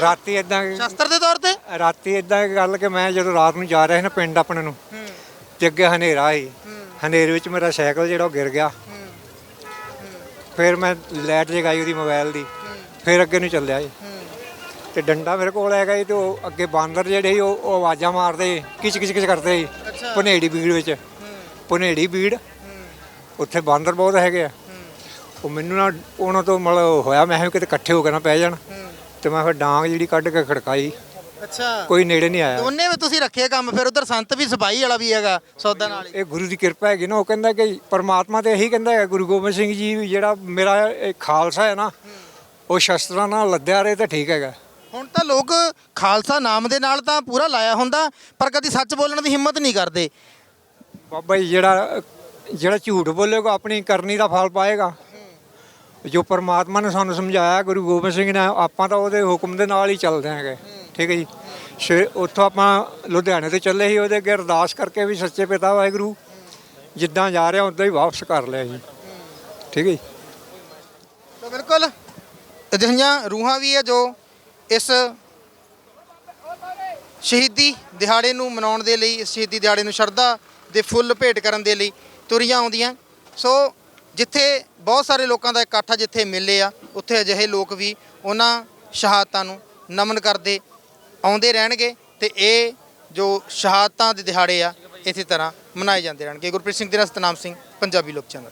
S1: ਰਾਤੀ ਇਦਾਂ
S3: ਸ਼ਸਤਰ ਦੇ ਤੌਰ ਤੇ?
S1: ਰਾਤੀ ਇਦਾਂ ਗੱਲ ਕਿ ਮੈਂ ਜਦੋਂ ਰਾਤ ਨੂੰ ਜਾ ਰਿਹਾ ਸੀ ਨਾ ਪਿੰਡ ਆਪਣੇ ਨੂੰ ਤੇ ਅੱਗੇ ਹਨੇਰਾ ਸੀ। ਹਨੇਰੇ ਵਿੱਚ ਮੇਰਾ ਸਾਈਕਲ ਜਿਹੜਾ ਉਹ ਗਿਰ ਗਿਆ। ਫਿਰ ਮੈਂ ਲਾਈਟ ਜਗਾਈ ਉਹਦੀ ਮੋਬਾਈਲ ਦੀ। ਫਿਰ ਅੱਗੇ ਨੂੰ ਚੱਲਿਆ ਜੀ। ਤੇ ਡੰਡਾ ਮੇਰੇ ਕੋਲ ਹੈਗਾ ਜੀ ਤੇ ਉਹ ਅੱਗੇ ਬਾਂਦਰ ਜਿਹੜੇ ਸੀ ਉਹ ਉਹ ਆਵਾਜ਼ਾਂ ਮਾਰਦੇ ਕਿਚ ਕਿਚ ਕਿਚ ਕਰਦੇ ਸੀ। ਭਨੇੜੀ ਬੀੜ ਵਿੱਚ। ਭਨੇੜੀ ਬੀੜ ਉੱਥੇ ਬਾਂਦਰ ਬਹੁਤ ਹੈਗੇ ਆ। ਉਹ ਮੈਨੂੰ ਨਾ ਉਹਨਾਂ ਤੋਂ ਮਤਲਬ ਹੋਇਆ ਮੈਂ ਕਿਹਾ ਕਿਤੇ ਇਕੱਠੇ ਹੋ ਕੇ ਨਾ ਪੈ ਜਾਣ। ਤੇ ਮੈਂ ਫਿਰ ਡਾਂਗ ਜਿਹੜੀ ਕੱਢ ਕੇ ਖੜਕਾਈ।
S3: ਅੱਛਾ।
S1: ਕੋਈ ਨੇੜੇ ਨਹੀਂ ਆਇਆ।
S3: ਉਹਨੇ ਵੀ ਤੁਸੀਂ ਰੱਖੇ ਕੰਮ ਫਿਰ ਉਧਰ ਸੰਤ ਵੀ ਸਪਾਈ ਵਾਲਾ ਵੀ ਹੈਗਾ ਸੌਦਾ ਨਾਲ ਹੀ।
S1: ਇਹ ਗੁਰੂ ਦੀ ਕਿਰਪਾ ਹੈਗੀ ਨਾ ਉਹ ਕਹਿੰਦਾ ਕਿ ਪਰਮਾਤਮਾ ਤੇ ਇਹੀ ਕਹਿੰਦਾ ਹੈ ਗੁਰੂ ਗੋਬਿੰਦ ਸਿੰਘ ਜੀ ਵੀ ਜਿਹੜਾ ਮੇਰਾ ਇਹ ਖਾਲਸਾ ਹੈ ਨਾ ਉਹ ਸ਼ਸਤਰਾਂ ਨਾਲ ਲੱਦਿਆ ਰਹੇ ਤਾਂ ਠੀਕ ਹੈਗਾ।
S3: ਹੁਣ ਤਾਂ ਲੋਕ ਖਾਲਸਾ ਨਾਮ ਦੇ ਨਾਲ ਤਾਂ ਪੂਰਾ ਲਾਇਆ ਹੁੰਦਾ ਪਰ ਕਦੀ ਸੱਚ ਬੋਲਣ ਦੀ ਹਿੰਮਤ ਨਹੀਂ ਕਰਦੇ।
S1: ਬਾਬਾ ਜੀ ਜਿਹੜਾ ਜਿਹੜਾ ਝੂਠ ਬੋਲੇਗਾ ਆਪਣੀ ਕਰਨੀ ਦਾ ਫਲ ਪਾਏਗਾ। ਜੋ ਪਰਮਾਤਮਾ ਨੇ ਸਾਨੂੰ ਸਮਝਾਇਆ, ਗੁਰੂ ਗੋਬਿੰਦ ਸਿੰਘ ਨੇ, ਆਪਾਂ ਤਾਂ ਉਹਦੇ ਹੁਕਮ ਦੇ ਨਾਲ ਹੀ ਚੱਲਦੇ ਹੈਗੇ। ਠੀਕ ਹੈ ਜੀ? ਸ਼ੇ ਉੱਥੋਂ ਆਪਾਂ ਲੁਧਿਆਣੇ ਤੋਂ ਚੱਲੇ ਸੀ, ਉਹਦੇ ਅੱਗੇ ਅਰਦਾਸ ਕਰਕੇ ਵੀ ਸੱਚੇ ਪਿਤਾ ਵਾਹਿਗੁਰੂ, ਜਿੱਦਾਂ ਜਾ ਰਿਹਾ, ਉਦਾਂ ਹੀ ਵਾਪਸ ਕਰ ਲਿਆ ਜੀ। ਠੀਕ ਹੈ ਜੀ?
S3: ਤਾਂ ਬਿਲਕੁਲ, ਅਜਿਹੀਆਂ ਰੂਹਾਂ ਵੀ ਹੈ ਜੋ ਇਸ ਸ਼ਹੀਦੀ ਦਿਹਾੜੇ ਨੂੰ ਮਨਾਉਣ ਦੇ ਲਈ, ਇਸ ਸ਼ਹੀਦੀ ਦਿਹਾੜੇ ਨੂੰ ਸ਼ਰਧਾ ਦੇ ਫੁੱਲ ਭੇਟ ਕਰਨ ਦੇ ਲਈ ਤੁਰੀਆਂ ਆਉਂਦੀਆਂ। ਸੋ ਜਿੱਥੇ ਬਹੁਤ ਸਾਰੇ ਲੋਕਾਂ ਦਾ ਇਕੱਠ ਆ, ਜਿੱਥੇ ਮੇਲੇ ਆ, ਉੱਥੇ ਅਜਿਹੇ ਲੋਕ ਵੀ ਉਹਨਾਂ ਸ਼ਹਾਦਤਾਂ ਨੂੰ ਨਮਨ ਕਰਦੇ, ਆਉਂਦੇ ਰਹਿਣਗੇ ਤੇ ਇਹ ਜੋ ਸ਼ਹਾਦਤਾਂ ਦੇ ਦਿਹਾੜੇ ਆ, ਇਸੇ ਤਰ੍ਹਾਂ ਮਨਾਏ ਜਾਂਦੇ ਰਹਿਣਗੇ। ਗੁਰਪ੍ਰੀਤ ਸਿੰਘ ਦੇ ਨਾਲ ਸਤਨਾਮ ਸਿੰਘ, ਪੰਜਾਬੀ ਲੋਕ ਚੈਨਲ।